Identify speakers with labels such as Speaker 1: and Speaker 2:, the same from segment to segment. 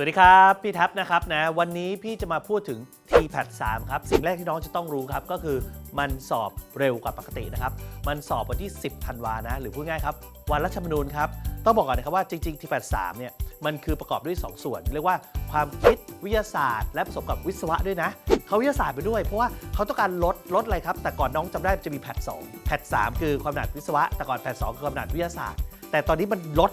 Speaker 1: สวัสดีครับ พี่ทัพนะครับนะวันนี้พี่จะมาพูดถึง TPAT 3ครับ สิ่งแรกที่น้องจะต้องรู้ครับ ก็คือมันสอบเร็วกว่าปกตินะครับ มันสอบวันที่ 10ธันวานะ หรือพูดง่ายครับ วันรัฐธรรมนูญครับ ต้องบอกก่อนนะครับว่าจริงๆ TPAT 3เนี่ยมันคือประกอบด้วย 2 ส่วน เรียกว่าความคิดวิทยาศาสตร์ และผสมกับวิศวะด้วยนะเขาวิทยาศาสตร์ไปด้วย เพราะว่าเขาต้องการลดลดอะไรครับ แต่ก่อนน้องจำได้จะมีแพท2แพท3คือความถนัดวิศวะแต่ก่อนแพท2คือความถนัดวิทยาศาสตร์ แต่ตอนนี้มันลด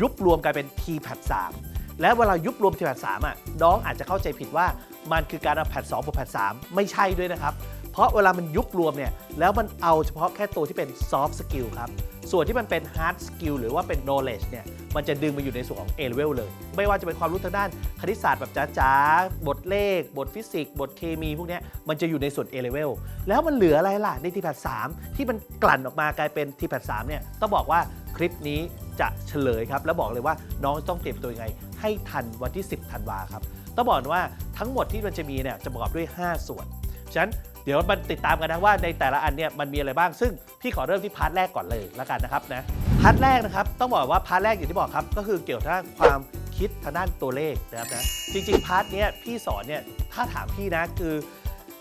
Speaker 1: ยุบรวมกลายเป็น TPAT 3 และเวลายุบรวมที่แพทสามอะน้องอาจจะเข้าใจผิดว่ามันคือการเอาแพทสองบวกแพทสามไม่ใช่ด้วยนะครับ เพราะเวลามันยุบรวมเนี่ยแล้วมันเอาเฉพาะแค่ตัวที่เป็น soft skill ครับ ส่วนที่มันเป็น hard skill หรือว่าเป็น knowledge เนี่ยมันจะดึงมาอยู่ในส่วนของ A level เลย ไม่ว่าจะเป็นความรู้ทางด้านคณิตศาสตร์แบบจ๋าๆบทเลข บทฟิสิกส์บทเคมีพวกนี้มันจะอยู่ในส่วน A level แล้วมันเหลืออะไรล่ะใน t p a t 3ที่มันกลั่นออกมากลายเป็น t p a t 3เนี่ยต้องบอกว่าคลิปนี้จะเฉลยครับ แล้วบอกเลยว่าน้องต้องเตรียมตัวยังไง ให้ทันวันที่ 10 ธันวาครับ ต้องบอกว่าทั้งหมดที่มันจะมีเนี่ยจะประกอบด้วย 5 ส่วน ฉะนั้นเดี๋ยวมันติดตามกันนะว่าในแต่ละอันเนี่ยมันมีอะไรบ้าง ซึ่งพี่ขอเริ่มที่พาร์ทแรกก่อนเลยแล้วกันนะครับนะ พาร์ทแรกนะครับต้องบอกว่าพาร์ทแรกอย่างที่บอกครับก็คือเกี่ยวกับด้านความคิดทางด้านตัวเลขนะครับนะ จริงๆพาร์ทเนี้ยพี่สอนเนี่ยถ้าถามพี่นะคือ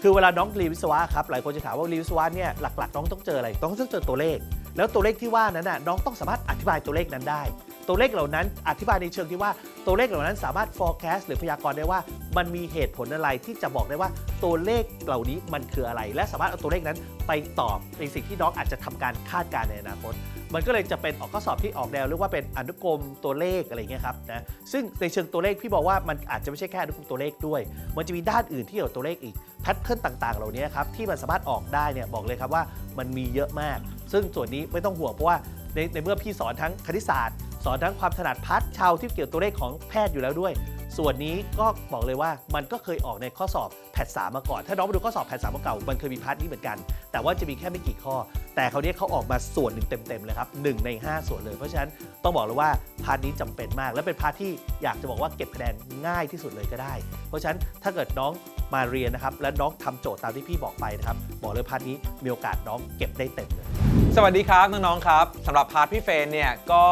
Speaker 1: คือเวลาน้องเรียนวิศวะครับหลายคนจะถามว่าเรียนวิศวะเนี่ยหลักๆ น้องต้องเจออะไร ต้องต้องเจอตัวเลข แล้วตัวเลขที่ว่านั้นน่ะน้องต้องสามารถอธิบายตัวเลขนั้นได้ ตัวเลขเหล่านั้นอธิบายในเชิงที่ว่าตัวเลขเหล่านั้นสามารถ forecast หรือพยากรณ์ได้ว่า มันมีเหตุผลอะไรที่จะบอกได้ว่าตัวเลขเหล่านี้มันคืออะไร และสามารถเอาตัวเลขนั้นไปตอบในสิ่งที่น้องอาจจะทำการคาดการณ์ในอนาคตมันก็เลยจะเป็นออกข้อสอบที่ออกแนวเรียกว่าเป็นอนุกรมตัวเลขอะไรอย่างเงี้ยครับนะซึ่งในเชิงตัวเลขพี่บอกว่ามันอาจจะไม่ใช่แค่อนุกรมตัวเลขด้วย มันจะมีด้านอื่นที่เกี่ยวกับตัวเลขอีกแพทเทิร์นต่างๆ เหล่านี้ครับที่มันสามารถออกได้เนี่ยบอกเลยครับว่ามันมีเยอะมาก ซึ่งส่วนนี้ไม่ต้องห่วงเพราะว่าในในเมื่อพี่สอนทั้งคณิตศาสตร์ สอนทั้งความถนัดพัฒน์ชาวที่เกี่ยวตัวเลขของแพทย์อยู่แล้วด้วย ส่วนนี้ก็บอกเลยว่ามันก็เคยออกในข้อสอบแพทสามมาก่อน ถ้าน้องมาดูข้อสอบแพทสามมาเก่ามันเคยมีพาร์ทนี้เหมือนกัน แต่ว่าจะมีแค่ไม่กี่ข้อ แต่เขาวนี้ยเขาออกมาส่วนหนึ่งเต็มๆเลยครับหนึ่งใน 5 ส่วนเลย เพราะฉะนั้นต้องบอกเลยว่าพาร์ทนี้จำเป็นมาก และเป็นพาร์ทที่อยากจะบอกว่าเก็บคะแนนง่ายที่สุดเลยก็ได้ เพราะฉะนั้นถ้าเกิดน้องมาเรียนนะครับและน้องทำโจทย์ตามที่พี่บอกไปนะครับบอกเลยพาร์ทนี้มีโอกาสน้องเก็บได้เต็มเลย
Speaker 2: สวัสดีครับน้องๆครับสำหรับพาร์ทพี่เฟนเนี่ยก็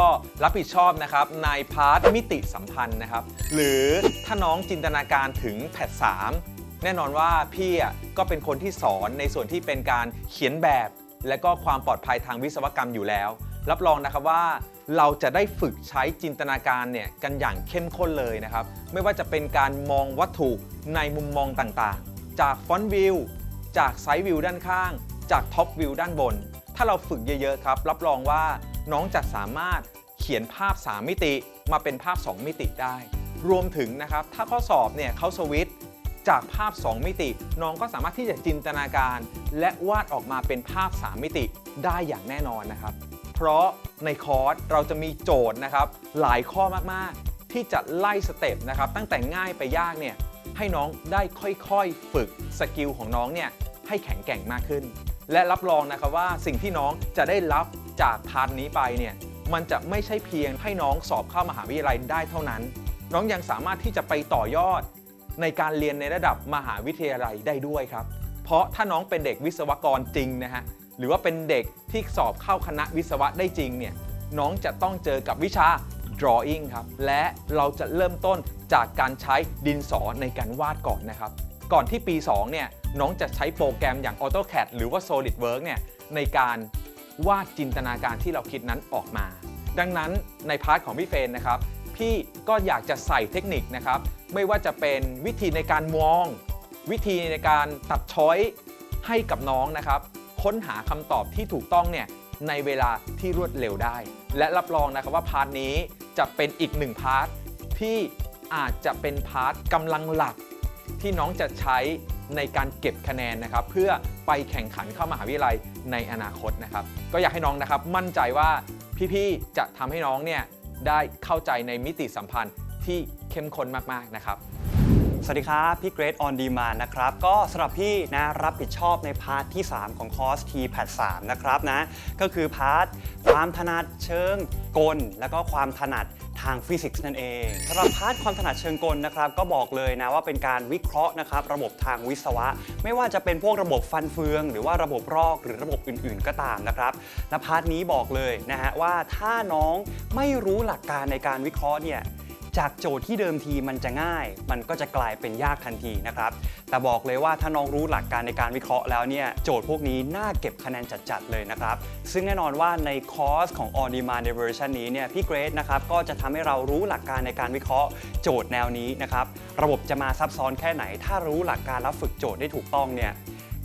Speaker 2: รับผิดชอบนะครับในพาร์ทมิติสัมพันธ์นะครับ หรือถ้าน้องจินตนาการถึงแพท3แน่นอนว่าพี่ก็เป็นคนที่สอนในส่วนที่เป็นการเขียนแบบ และก็ความปลอดภัยทางวิศวกรรมอยู่แล้ว รับรองนะครับว่าเราจะได้ฝึกใช้จินตนาการเนี่ยกันอย่างเข้มข้นเลยนะครับ ไม่ว่าจะเป็นการมองวัตถุในมุมมองต่างๆ จากฟอนต์วิวจากไซด์วิวด้านข้าง จากท็อปวิวด้านบน ถ้าเราฝึกเยอะๆครับ รับรองว่าน้องจะสามารถเขียนภาพ 3 มิติมาเป็นภาพ 2 มิติได้ รวมถึงนะครับ ถ้าข้อสอบเนี่ยเขาสวิตจากภาพ 2 มิติ น้องก็สามารถที่จะจินตนาการ และวาดออกมาเป็นภาพ 3 มิติได้อย่างแน่นอนนะครับ เพราะในคอร์สเราจะมีโจทย์นะครับ หลายข้อมากๆ ที่จะไล่สเต็ปนะครับ ตั้งแต่ง่ายไปยากเนี่ยให้น้องได้ค่อยๆ ฝึกสกิลของน้องเนี่ยให้แข็งแกร่งมากขึ้น และรับรองนะครับว่าสิ่งที่น้องจะได้รับจากพาร์ทนี้ไปเนี่ยมันจะไม่ใช่เพียงให้น้องสอบเข้ามหาวิทยาลัยได้เท่านั้น น้องยังสามารถที่จะไปต่อยอด ในการเรียนในระดับมหาวิทยาลัยได้ด้วยครับ เพราะถ้าน้องเป็นเด็กวิศวกรจริงนะฮะหรือว่าเป็นเด็กที่สอบเข้าคณะวิศวะได้จริงเนี่ยน้องจะต้องเจอกับวิชา drawing ครับ และเราจะเริ่มต้นจากการใช้ดินสอในการวาดก่อนนะครับ ก่อนที่ปี 2 เนี่ย น้องจะใช้โปรแกรมอย่าง AutoCAD หรือว่า SolidWorks เนี่ยในการวาดจินตนาการที่เราคิดนั้นออกมา ดังนั้นในพาร์ทของพี่เฟนนะครับ พี่ก็อยากจะใส่เทคนิคนะครับ ไม่ว่าจะเป็นวิธีในการมอง วิธีในการตัดช้อยให้กับน้องนะครับ ค้นหาคำตอบที่ถูกต้องเนี่ยในเวลาที่รวดเร็วได้ และรับรองนะครับว่าพาร์ทนี้จะเป็นอีกหนึ่งพาร์ทที่อาจจะเป็นพาร์ทกำลังหลักที่น้องจะใช้ ในการเก็บคะแนนนะครับเพื่อไปแข่งขันเข้ามหาวิทยาลัยในอนาคตนะครับ ก็อยากให้น้องนะครับมั่นใจว่าพี่ๆจะทำให้น้องเนี่ยได้เข้าใจในมิติสัมพันธ์ที่เข้มข้นมากๆนะครับ
Speaker 3: สวัสดีครับ พี่เกรดออนดีมานะครับ ก็สำหรับพี่นะรับผิดชอบในพาร์ทที่ 3 ของคอร์ส t p a t 3นะครับนะ ก็คือพาร์ทความถนัดเชิงกล แล้วก็ความถนัด ทางฟิสิกส์นั่นเองสำหรับพาร์ทความถนัดเชิงกลนะครับก็บอกเลยนะว่าเป็นการวิเคราะห์นะครับระบบทางวิศวะ ไม่ว่าจะเป็นพวกระบบฟันเฟือง หรือว่าระบบรอกหรือระบบอื่น ๆ ก็ตามนะครับและพาร์ทนี้บอกเลยนะฮะว่าถ้าน้องไม่รู้หลักการในการวิเคราะห์เนี่ย จากโจทย์ที่เดิมทีมันจะง่าย มันก็จะกลายเป็นยากทันทีนะครับ แต่บอกเลยว่าถ้าน้องรู้หลักการในการวิเคราะห์แล้วเนี่ยโจทย์พวกนี้น่าเก็บคะแนนจัดๆเลยนะครับ ซึ่งแน่นอนว่าในคอร์สของ On Demand ในเวอร์ชันนี้เนี่ยพี่เกรซนะครับก็จะทำให้เรารู้หลักการในการวิเคราะห์โจทย์แนวนี้นะครับระบบจะมาซับซ้อนแค่ไหน ถ้ารู้หลักการและฝึกโจทย์ได้ถูกต้องเนี่ย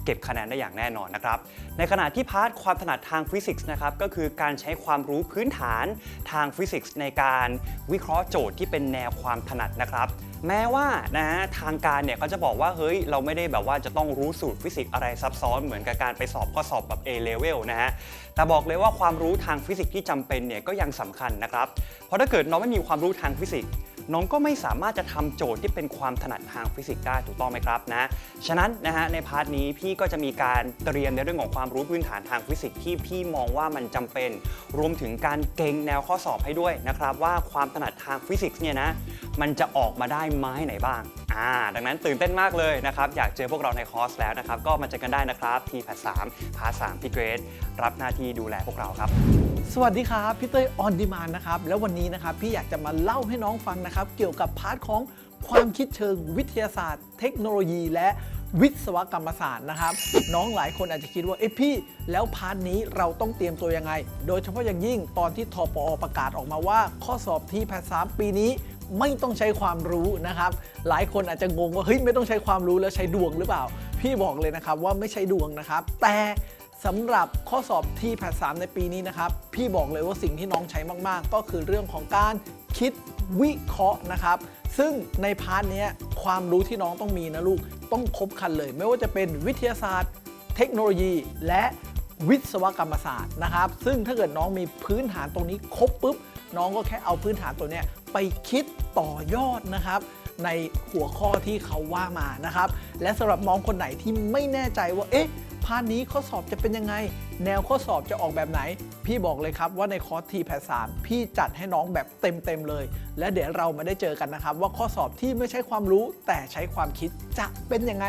Speaker 3: เก็บคะแนนได้อย่างแน่นอนนะครับ ในขณะที่พาร์ทความถนัดทางฟิสิกส์นะครับก็คือการใช้ความรู้พื้นฐานทางฟิสิกส์ในการวิเคราะห์โจทย์ที่เป็นแนวความถนัดนะครับแม้ว่านะฮะทางการเนี่ยเขาจะบอกว่าเฮ้ยเราไม่ได้แบบว่าจะต้องรู้สูตรฟิสิกส์อะไรซับซ้อนเหมือนกับการไปสอบข้อสอบแบบ A level นะฮะแต่บอกเลยว่าความรู้ทางฟิสิกส์ที่จำเป็นเนี่ยก็ยังสำคัญนะครับเพราะถ้าเกิดน้องไม่มีความรู้ทางฟิสิกส์ น้องก็ไม่สามารถจะทำโจทย์ที่เป็นความถนัดทางฟิสิกส์ได้ถูกต้องไหมครับนะฉะนั้นนะฮะในพาร์ทนี้พี่ก็จะมีการเตรียมในเรื่องของความรู้พื้นฐานทางฟิสิกส์ที่พี่มองว่ามันจำเป็น รวมถึงการเก่งแนวข้อสอบให้ด้วยนะครับว่าความถนัดทางฟิสิกส์เนี่ยนะมันจะออกมาได้ไม้ไหนบ้าง อ่าดังนั้นตื่นเต้นมากเลยนะครับ อยากเจอพวกเราในคอร์สแล้วนะครับ ก็มาเจอกันได้นะครับที่พาร์ท3พาร์ท3พี่เกรดรับหน้าที่ดูแลพวกเราครับ
Speaker 4: สวัสดีครับพี่เต้ยออนดีมานนะครับ แล้ววันนี้นะครับพี่อยากจะมาเล่าให้น้องฟังนะครับ เกี่ยวกับพาร์ทของความคิดเชิงวิทยาศาสตร์ เทคโนโลยี และวิศวกรรมศาสตร์นะครับ น้องหลายคนอาจจะคิดว่าเอ้พี่ แล้วพาร์ทนี้เราต้องเตรียมตัวยังไง โดยเฉพาะอย่างยิ่งตอนที่ทปอประกาศออกมาว่า ข้อสอบที่แพทสามปีนี้ ไม่ต้องใช้ความรู้นะครับ หลายคนอาจจะงงว่าเฮ้ยไม่ต้องใช้ความรู้แล้วใช้ดวงหรือเปล่า พี่บอกเลยนะครับว่าไม่ใช่ดวงนะครับ แต่สำหรับข้อสอบที่แพทสามในปีนี้นะครับ พี่บอกเลยว่าสิ่งที่น้องใช้มาก ๆ ก็คือเรื่องของการคิดวิเคราะห์นะครับ ซึ่งในพาร์ทเนี้ยความรู้ที่น้องต้องมีนะลูกต้องครบครันเลย ไม่ว่าจะเป็นวิทยาศาสตร์ เทคโนโลยี และ วิศวกรรมศาสตร์นะครับ ซึ่งถ้าเกิดน้องมีพื้นฐานตรงนี้ครบปุ๊บ น้องก็แค่เอาพื้นฐานตัวเนี้ยไปคิดต่อยอดนะครับ ในหัวข้อที่เขาว่ามานะครับ และสำหรับน้องคนไหนที่ไม่แน่ใจว่าเอ๊ะพาร์ทนี้ข้อสอบจะเป็นยังไง แนวข้อสอบจะออกแบบไหน พี่บอกเลยครับว่าในคอร์สทีแพสามพี่จัดให้น้องแบบเต็มๆเลย และเดี๋ยวเรามาได้เจอกันนะครับ ว่าข้อสอบที่ไม่ใช่ความรู้แต่ใช้ความคิดจะเป็นยังไง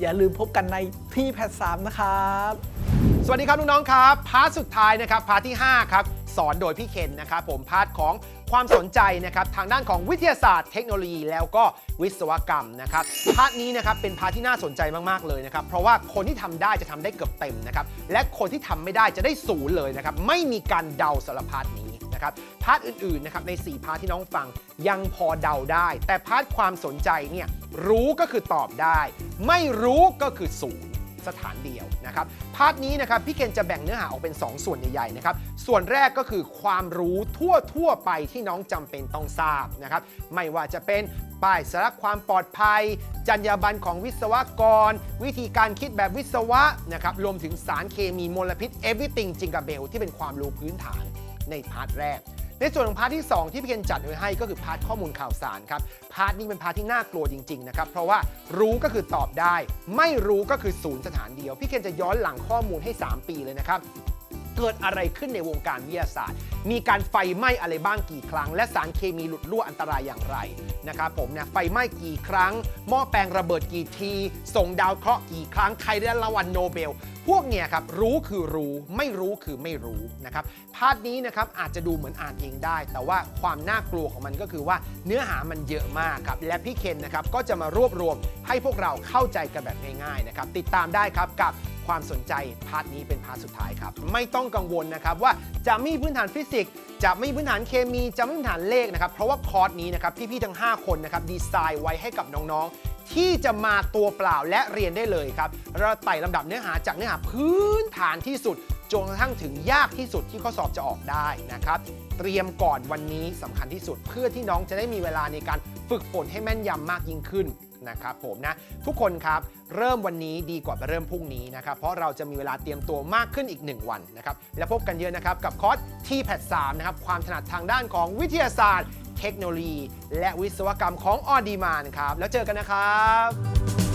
Speaker 4: อย่าลืมพบกันในทีแพสามนะครับ
Speaker 5: สวัสดีครับน้องๆครับ พาร์ทสุดท้ายนะครับ พาร์ทที่ 5 ครับ สอนโดยพี่เคนนะครับผม พาร์ทของความสนใจนะครับทางด้านของวิทยาศาสตร์เทคโนโลยีแล้วก็วิศวกรรมนะครับพาร์ทนี้นะครับเป็นพาร์ทที่น่าสนใจมากๆเลยนะครับเพราะว่าคนที่ทำได้จะทำได้เกือบเต็มนะครับและคนที่ทำไม่ได้จะได้ศูนย์เลยนะครับไม่มีการเดาสำหรับพาร์ทนี้นะครับพาร์ทอื่นๆนะครับใน 4 พาร์ทที่น้องฟังยังพอเดาได้ แต่พาร์ทความสนใจเนี่ยรู้ก็คือตอบได้ ไม่รู้ก็คือศูนย์ สถานเดียวนะครับพาร์ทนี้นะครับพี่เคนจะแบ่งเนื้อหาออกเป็น 2 ส่วนใหญ่ๆนะครับส่วนแรกก็คือความรู้ทั่วทั่วๆไปที่น้องจำเป็นต้องทราบนะครับไม่ว่าจะเป็นป้ายสาระความปลอดภัย จรรยาบรรณของวิศวกร วิธีการคิดแบบวิศวะนะครับรวมถึงสารเคมีมลพิษ everything จิงกับเบลที่เป็นความรู้พื้นฐานในพาร์ทแรก ในส่วนของพาร์ทที่ 2 ที่พี่เคนจัดไว้ให้ก็คือพาร์ทข้อมูลข่าวสารครับพาร์ทนี้เป็นพาร์ทที่น่ากลัวจริงๆนะครับเพราะว่ารู้ก็คือตอบได้ ไม่รู้ก็คือศูนย์สถานเดียว พี่เคนจะย้อนหลังข้อมูลให้ 3 ปีเลยนะครับเกิดอะไรขึ้นในวงการวิทยาศาสตร์ มีการไฟไหม้อะไรบ้างกี่ครั้ง และสารเคมีหลุดรั่วอันตรายอย่างไรนะครับผมเนี่ยไฟไหม้กี่ครั้ง หม้อแปลงระเบิดกี่ที ส่งดาวเคราะห์กี่ครั้ง ใครได้รางวัลโนเบล พวกเนี่ยครับรู้คือรู้ไม่รู้คือไม่รู้นะครับพาร์ทนี้นะครับอาจจะดูเหมือนอ่านเองได้ แต่ว่าความน่ากลัวของมันก็คือว่าเนื้อหามันเยอะมากครับและพี่เคนนะครับก็จะมารวบรวมให้พวกเราเข้าใจกันแบบง่ายๆนะครับติดตามได้ครับกับ ความสนใจพาร์ทนี้เป็นพาร์ทสุดท้ายครับ ไม่ต้องกังวลนะครับว่าจะไม่มีพื้นฐานฟิสิกส์จะไม่มีพื้นฐานเคมีจะไม่มีพื้นฐานเลขนะครับ เพราะว่าคอร์สนี้นะครับพี่ๆทั้ง 5 คนนะครับดีไซน์ไว้ให้กับน้องๆ ที่จะมาตัวเปล่าและเรียนได้เลยครับเราไต่ลำดับเนื้อหาจากเนื้อหาพื้นฐานที่สุดจนกระทั่งถึงยากที่สุดที่ข้อสอบจะออกได้นะครับเตรียมก่อนวันนี้สำคัญที่สุด เพื่อที่น้องจะได้มีเวลาในการฝึกฝนให้แม่นยำมากยิ่งขึ้น นะครับผมนะทุกคนครับเริ่มวันนี้ดีกว่าเริ่มพรุ่งนี้นะครับเพราะเราจะมีเวลาเตรียมตัวมากขึ้นอีก 1 วันนะครับแล้วพบกันเยอะนะครับกับคอร์ส t p a d 3นะครับความถนัดทางด้านของวิทยาศาสตร์ เทคโนโลยี และวิศวกรรมของออดีมานครับแล้วเจอกันนะครับ